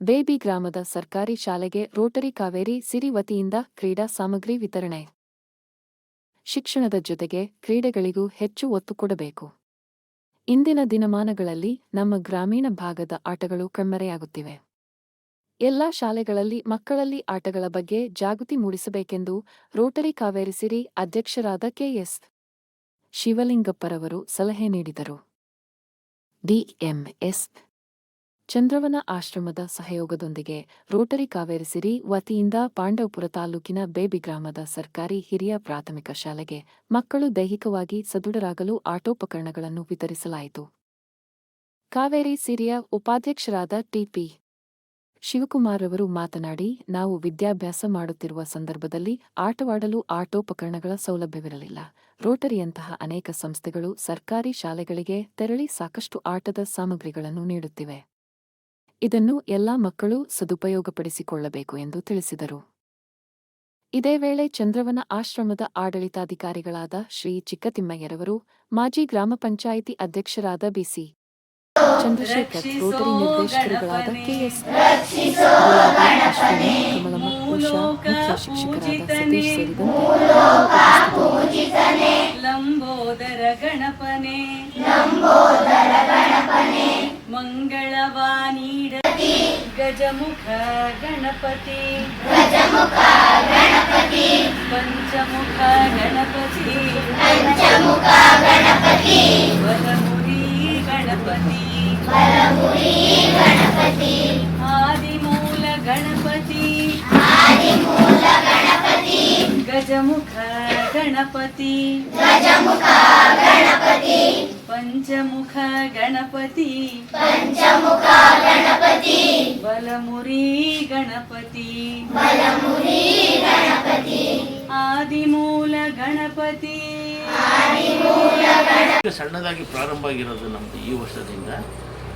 Baby ಗ್ರಾಮದ ಸರ್ಕಾರಿ ಶಾಲೆಗೆ ರೋಟರಿ ಕಾವೇರಿ ಸಿರಿ ವತಿಯಿಂದ ಕ್ರೀಡಾ ಸಾಮಗ್ರಿ ವಿತರಣೆ. ಶಿಕ್ಷಣದ ಜೊತೆಗೆ ಕ್ರೀಡೆಗಳಿಗೂ ಹೆಚ್ಚು ಒತ್ತು ಕೊಡಬೇಕು. ಇಂದಿನ ದಿನಮಾನಗಳಲ್ಲಿ ನಮ್ಮ ಗ್ರಾಮೀಣ ಭಾಗದ ಆಟಗಳು ಕಣ್ಮರೆಯಾಗುತ್ತಿವೆ. ಎಲ್ಲಾ ಶಾಲೆಗಳಲ್ಲಿ ಮಕ್ಕಳಲ್ಲಿ ಆಟಗಳ ಬಗ್ಗೆ ಜಾಗೃತಿ ಮೂಡಿಸಬೇಕೆಂದು ರೋಟರಿ ಕಾವೇರಿ ಸಿರಿ ಅಧ್ಯಕ್ಷರಾದ ಕೆಎಸ್ ಶಿವಲಿಂಗಪ್ಪರವರು ಸಲಹೆ ನೀಡಿದರು. ಡಿಎಂಎಸ್ ಚಂದ್ರವನ ಆಶ್ರಮದ ಸಹಯೋಗದೊಂದಿಗೆ ರೋಟರಿ ಕಾವೇರಿ ಸಿರಿ ವತಿಯಿಂದ ಪಾಂಡವಪುರ ತಾಲೂಕಿನ ಬೇಬಿ ಗ್ರಾಮದ ಸರ್ಕಾರಿ ಹಿರಿಯ ಪ್ರಾಥಮಿಕ ಶಾಲೆಗೆ ಮಕ್ಕಳು ದೈಹಿಕವಾಗಿ ಸದೃಢರಾಗಲು ಆಟೋಪಕರಣಗಳನ್ನು ವಿತರಿಸಲಾಯಿತು. ಕಾವೇರಿ ಸಿರಿಯ ಉಪಾಧ್ಯಕ್ಷರಾದ ಟಿಪಿ ಶಿವಕುಮಾರ್ ಅವರು ಮಾತನಾಡಿ, ನಾವು ವಿದ್ಯಾಭ್ಯಾಸ ಮಾಡುತ್ತಿರುವ ಸಂದರ್ಭದಲ್ಲಿ ಆಟವಾಡಲು ಆಟೋಪಕರಣಗಳ ಸೌಲಭ್ಯವಿರಲಿಲ್ಲ. ರೋಟರಿಯಂತಹ ಅನೇಕ ಸಂಸ್ಥೆಗಳು ಸರ್ಕಾರಿ ಶಾಲೆಗಳಿಗೆ ತೆರಳಿ ಸಾಕಷ್ಟು ಆಟದ ಸಾಮಗ್ರಿಗಳನ್ನು ನೀಡುತ್ತಿವೆ. ಇದನ್ನು ಎಲ್ಲಾ ಮಕ್ಕಳು ಸದುಪಯೋಗಪಡಿಸಿಕೊಳ್ಳಬೇಕು ಎಂದು ತಿಳಿಸಿದರು. ಇದೇ ವೇಳೆ ಚಂದ್ರವನ ಆಶ್ರಮದ ಆಡಳಿತಾಧಿಕಾರಿಗಳಾದ ಶ್ರೀ ಚಿಕ್ಕತಿಮ್ಮಯ್ಯರವರು ಮಾಜಿ ಗ್ರಾಮ ಪಂಚಾಯಿತಿ ಅಧ್ಯಕ್ಷರಾದ ಬಿಸಿ ಚಂದ್ರಶೇಖರ್ ರೋಟರಿ ನಿರ್ದೇಶಕರುಗಳಾದ ಕೆಎಸ್ ಗುಲಾಬಿ, ಅಶ್ವಿನಿ, ಕಮಲಮ್ಮ ಉಷಾ ಮುಖ್ಯ ಶಿಕ್ಷಕರಾದ ಸತೀಶ್ ಸೇರಿದಂತೆ ಲಂಬೋದರ ಗಣಪನೆ ಲಂಬೋದರ ಗಣಪನೆ ಮಂಗಳವ ನೀಡತಿ ಗಜಮುಖ ಗಣಪತಿ ಗಜಮುಖ ಗಣಪತಿ ಪಂಚಮುಖ ಗಣಪತಿ ಪಂಚಮುಖ ಗಣಪತಿ ಬಲಮುರಿ ಗಣಪತಿ ಬಲಮುರಿ ಗಣಪತಿ ಆದಿಮೂಲ ಗಣಪತಿ ಆದಿಮೂಲ ಗಣಪತಿ ಗಜಮುಖ ಗಜಮುಖ ಗಣಪತಿ. ಪಂಚಮುಖ ಗಣಪತಿ. ಬಲಮುರಿ ಗಣಪತಿ. ಬಲಮುರಿ ಗಣಪತಿ. ಬಲಮುರಿ ಗಣಪತಿ. ಆದಿಮೂಲ ಗಣಪತಿ. ಸಣ್ಣದಾಗಿ ಪ್ರಾರಂಭ ಆಗಿರೋದು ನಮ್ಮದು ಈ ವರ್ಷದಿಂದ.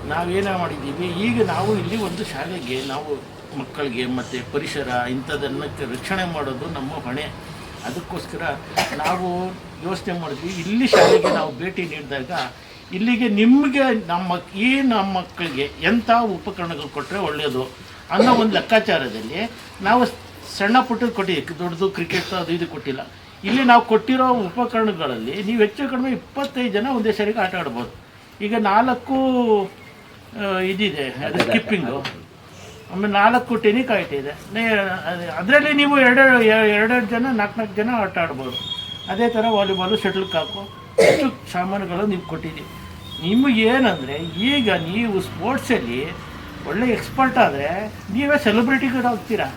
ನಾವೇನ ಮಾಡಿದ್ದೀವಿ? ಈಗ ನಾವು ಇಲ್ಲಿ ಒಂದು ಶಾಲೆಗೆ ನಾವು ಮಕ್ಕಳಿಗೆ ಮತ್ತು ಪರಿಸರ ಇಂಥದನ್ನು ರಕ್ಷಣೆ ಮಾಡೋದು ನಮ್ಮ ಹೊಣೆ. ಅದಕ್ಕೋಸ್ಕರ ನಾವು ಯೋಚನೆ ಮಾಡಿದ್ವಿ ಇಲ್ಲಿ ಶಾಲೆಗೆ ನಾವು ಭೇಟಿ ನೀಡಿದಾಗ ಇಲ್ಲಿಗೆ ನಿಮಗೆ ನಮ್ಮ ಈ ನಮ್ಮ ಮಕ್ಕಳಿಗೆ ಎಂಥ ಉಪಕರಣಗಳು ಕೊಟ್ಟರೆ ಒಳ್ಳೆಯದು ಅನ್ನೋ ಒಂದು ಲೆಕ್ಕಾಚಾರದಲ್ಲಿ ನಾವು ಸಣ್ಣ ಪುಟ್ಟದ್ದು ಕೊಟ್ಟಿದ್ದೀವಿ ದೊಡ್ಡದು ಕ್ರಿಕೆಟ್ ಅದು ಇದು ಕೊಟ್ಟಿಲ್ಲ. ಇಲ್ಲಿ ನಾವು ಕೊಟ್ಟಿರೋ ಉಪಕರಣಗಳಲ್ಲಿ ನೀವು ಹೆಚ್ಚು ಕಡಿಮೆ ಇಪ್ಪತ್ತೈದು ಜನ ಒಂದೇ ಸರಿಗೆ ಆಟ ಆಡ್ಬೋದು. ಈಗ ನಾಲ್ಕು ಇದಿದೆ ಅದು ಸ್ಕಿಪ್ಪಿಂಗು ಆಮೇಲೆ ನಾಲ್ಕು ಟೆನಿಕಾಯ್ಟ್ ಇದೆ ಅದರಲ್ಲಿ ನೀವು ಎರಡೆರಡು ಎರಡೆರಡು ಜನ, ನಾಲ್ಕು ನಾಲ್ಕು ಜನ ಆಟ ಆಡ್ಬೋದು. ಅದೇ ಥರ ವಾಲಿಬಾಲು, ಶಟಲ್ ಕಾಕು ಇಷ್ಟು ಸಾಮಾನುಗಳು ನೀವು ಕೊಟ್ಟಿದ್ದೀವಿ ನಿಮಗೆ ಏನಂದರೆ ಈಗ ನೀವು ಸ್ಪೋರ್ಟ್ಸಲ್ಲಿ ಒಳ್ಳೆ ಎಕ್ಸ್ಪರ್ಟ್ ಆದರೆ, ನೀವೇ ಸೆಲೆಬ್ರಿಟಿಗಳು ಆಗ್ತೀರಾ?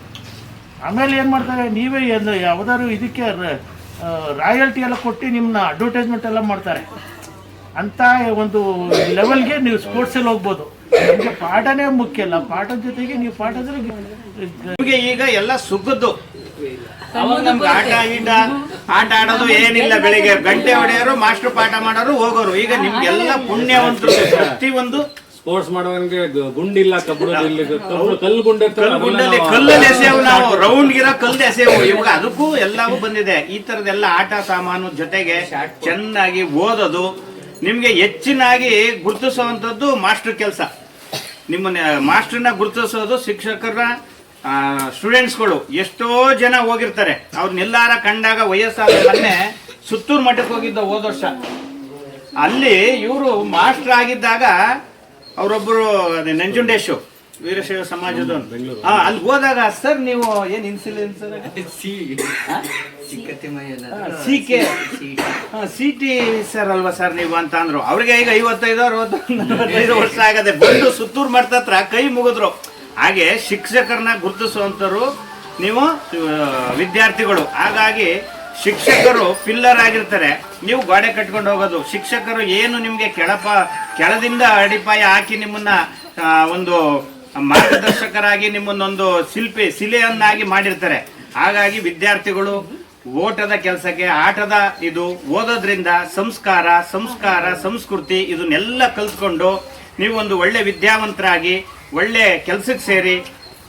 ಆಮೇಲೆ ಏನು ಮಾಡ್ತಾರೆ, ನೀವೇ ಏನು, ಯಾವುದಾದ್ರು ಇದಕ್ಕೆ ರಾಯಲ್ಟಿ ಎಲ್ಲ ಕೊಟ್ಟು ನಿಮ್ಮನ್ನ ಅಡ್ವರ್ಟೈಸ್ಮೆಂಟ್ ಎಲ್ಲ ಮಾಡ್ತಾರೆ. ಅಂತ ಒಂದು ಲೆವೆಲ್ಗೆ ನೀವು ಸ್ಪೋರ್ಟ್ಸಲ್ಲಿ ಹೋಗ್ಬೋದು. ನಿಮಗೆ ಪಾಠನೇ ಮುಖ್ಯ ಅಲ್ಲ ಪಾಠದ ಜೊತೆಗೆ ನೀವು ಪಾಠದ್ರೆ ನಿಮಗೆ ಈಗ ಎಲ್ಲ ಸುಗ್ಗದ್ದು. ನಮ್ಗೆ ಆಟ ಗೀಟ ಆಟ ಆಡೋದು ಏನಿಲ್ಲ ಬೆಳಿಗ್ಗೆ. ಗಂಟೆ ಹೊಡೆಯೋರು ಮಾಸ್ಟರ್ ಪಾಠ ಮಾಡೋರು ಹೋಗೋರು. ಈಗ ನಿಮ್ಗೆಲ್ಲ ಪುಣ್ಯವಂತರು ಪ್ರತಿ ಒಂದು ಸ್ಪೋರ್ಟ್ಸ್ ಮಾಡೋವನ್ಗೆ ಗುಂಡಿಲ್ಲ ಕಬ್ಬು ಕಲ್ಲು ಕಲ್ಲು ಗುಂಡಿರ್ತಾರೆ ಗುಂಡಲ್ಲಿ ಕಲ್ಲಲ್ಲಿ ಎಸೆಯವು ನಾವು ರೌಂಡ್ ಗಿರೋ ಕಲ್ಲು ಎಸೆಯವು. ಇವಾಗ ಅದಕ್ಕೂ ಎಲ್ಲವೂ ಬಂದಿದೆ. ಈ ತರದೆಲ್ಲ ಆಟ ಸಾಮಾನು ಜೊತೆಗೆ ಚೆನ್ನಾಗಿ ಓದೋದು. ನಿಮ್ಗೆ ಹೆಚ್ಚಿನಾಗಿ ಗುರುತಿಸುವಂಥದ್ದು ಮಾಸ್ಟರ್ ಕೆಲಸ. ನಿಮ್ಮನ್ನ ಮಾಸ್ಟರ್ನ ಗುರುತಿಸೋದು ಶಿಕ್ಷಕರ ಸ್ಟೂಡೆಂಟ್ಸ್ಗಳು ಎಷ್ಟೋ ಜನ ಹೋಗಿರ್ತಾರೆ. ಅವ್ರನ್ನೆಲ್ಲಾರ ಕಂಡಾಗ ವಯಸ್ಸಾದ ಮೊನ್ನೆ ಸುತ್ತೂರು ಮಠಕ್ಕೆ ಹೋಗಿದ್ದ ಹೋದ ವರ್ಷ. ಅಲ್ಲಿ ಇವರು ಮಾಸ್ಟರ್ ಆಗಿದ್ದಾಗ ಅವರೊಬ್ಬರು ನಂಜುಂಡೇಶು ವೀರಶೈವ ಸಮಾಜದ ಹಾ ಅಲ್ಲಿ ಹೋದಾಗ ಸರ್ ನೀವು ಏನ್ sir C K. C T sir ಅಲ್ವಾ ಸರ್ ನೀವು ಅಂತ ಅಂದ್ರು. ಅವ್ರಿಗೆ ಈಗ ಐವತ್ತೈದು ಅರವತ್ತು ನಲವತ್ತೈದು ವರ್ಷ ಆಗದೆ ಬಂದು ಸುತ್ತೂರು ಮಾಡ್ತತ್ರ ಕೈ ಮುಗಿದ್ರು. ಹಾಗೆ ಶಿಕ್ಷಕರನ್ನ ಗುರುತಿಸುವಂತರು ನೀವು ವಿದ್ಯಾರ್ಥಿಗಳು. ಹಾಗಾಗಿ ಶಿಕ್ಷಕರು ಪಿಲ್ಲರ್ ಆಗಿರ್ತಾರೆ. ನೀವು ಗೋಡೆ ಕಟ್ಕೊಂಡು ಹೋಗೋದು. ಶಿಕ್ಷಕರು ಏನು ನಿಮ್ಗೆ ಕೆಳಪ ಕೆಳದಿಂದ ಅಡಿಪಾಯ ಹಾಕಿ ನಿಮ್ಮನ್ನ ಒಂದು ಮಾರ್ಗದರ್ಶಕರಾಗಿ ನಿಮ್ಮನ್ನೊಂದು ಶಿಲ್ಪಿ ಶಿಲೆಯನ್ನಾಗಿ ಮಾಡಿರ್ತಾರೆ. ಹಾಗಾಗಿ ವಿದ್ಯಾರ್ಥಿಗಳು ಓಟದ ಕೆಲಸಕ್ಕೆ, ಆಟದ ಇದು ಓದೋದ್ರಿಂದ ಸಂಸ್ಕಾರ ಸಂಸ್ಕಾರ, ಸಂಸ್ಕೃತಿ ಇದನ್ನೆಲ್ಲ ಕಲ್ತ್ಕೊಂಡು ನೀವು ಒಂದು ಒಳ್ಳೆ ವಿದ್ಯಾವಂತರಾಗಿ, ಒಳ್ಳೆ ಕೆಲ್ಸಕ್ಕೆ ಸೇರಿ,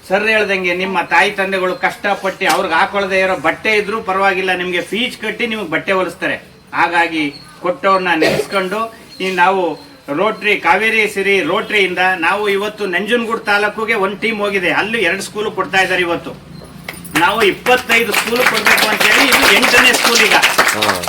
ಸರ್ ಹೇಳ್ದಂಗೆ ನಿಮ್ಮ ತಾಯಿ ತಂದೆಗಳು ಕಷ್ಟಪಟ್ಟು ಅವ್ರಿಗೆ ಹಾಕೊಳ್ಳದೆ ಇರೋ ಬಟ್ಟೆ ಇದ್ರೂ ಪರವಾಗಿಲ್ಲ, ನಿಮಗೆ ಫೀಸ್ ಕಟ್ಟಿ ನಿಮಗೆ ಬಟ್ಟೆ ಹೊಲಿಸ್ತಾರೆ. ಹಾಗಾಗಿ ಕೊಟ್ಟವ್ರನ್ನ ನೆನೆಸ್ಕೊಂಡು ಈ ನಾವು ರೋಟ್ರಿ, ಕಾವೇರಿ ಸಿರಿ ರೋಟ್ರಿಯಿಂದ ನಾವು ಇವತ್ತು ನಂಜನಗೂಡು ತಾಲೂಕಿಗೆ ಒಂದು ಟೀಮ್ ಹೋಗಿದೆ. ಅಲ್ಲಿ ಎರಡು ಸ್ಕೂಲು ಕೊಡ್ತಾ ಇದ್ದಾರೆ ಇವತ್ತು. ನಾವು ಇಪ್ಪತ್ತೈದು ಸ್ಕೂಲ್ ಕೊಡ್ಬೇಕು ಅಂತ ಹೇಳಿ ಇದು ಎಂಟನೇ ಸ್ಕೂಲ್ ಈಗ.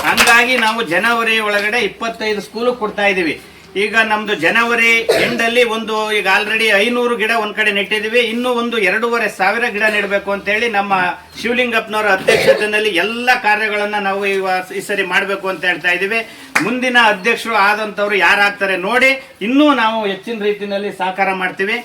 ಹಂಗಾಗಿ ನಾವು ಜನವರಿ ಒಳಗಡೆ ಇಪ್ಪತ್ತೈದು ಸ್ಕೂಲ್ ಕೊಡ್ತಾ ಇದೀವಿ ಈಗ ನಮ್ದು ಜನವರಿ ಎಂಡಲ್ಲಿ ಒಂದು ಈಗ ಆಲ್ರೆಡಿ ಐನೂರು ಗಿಡ ಒಂದ್ ಕಡೆ ನೆಟ್ಟಿದೀವಿ ಇನ್ನೂ ಒಂದು ಎರಡೂವರೆ ಸಾವಿರ ಗಿಡ ನೆಡಬೇಕು ಅಂತ ಹೇಳಿ ನಮ್ಮ ಶಿವಲಿಂಗಪ್ಪನವರ ಅಧ್ಯಕ್ಷತೆಯಲ್ಲಿ ಎಲ್ಲ ಕಾರ್ಯಗಳನ್ನ ನಾವು ಈ ಸರಿ ಮಾಡಬೇಕು ಅಂತ ಹೇಳ್ತಾ ಇದೀವಿ ಮುಂದಿನ ಅಧ್ಯಕ್ಷರು ಆದಂತವ್ರು ಯಾರಾಗ್ತಾರೆ ನೋಡಿ. ಇನ್ನೂ ನಾವು ಹೆಚ್ಚಿನ ರೀತಿಯಲ್ಲಿ ಸಹಕಾರ ಮಾಡ್ತೀವಿ.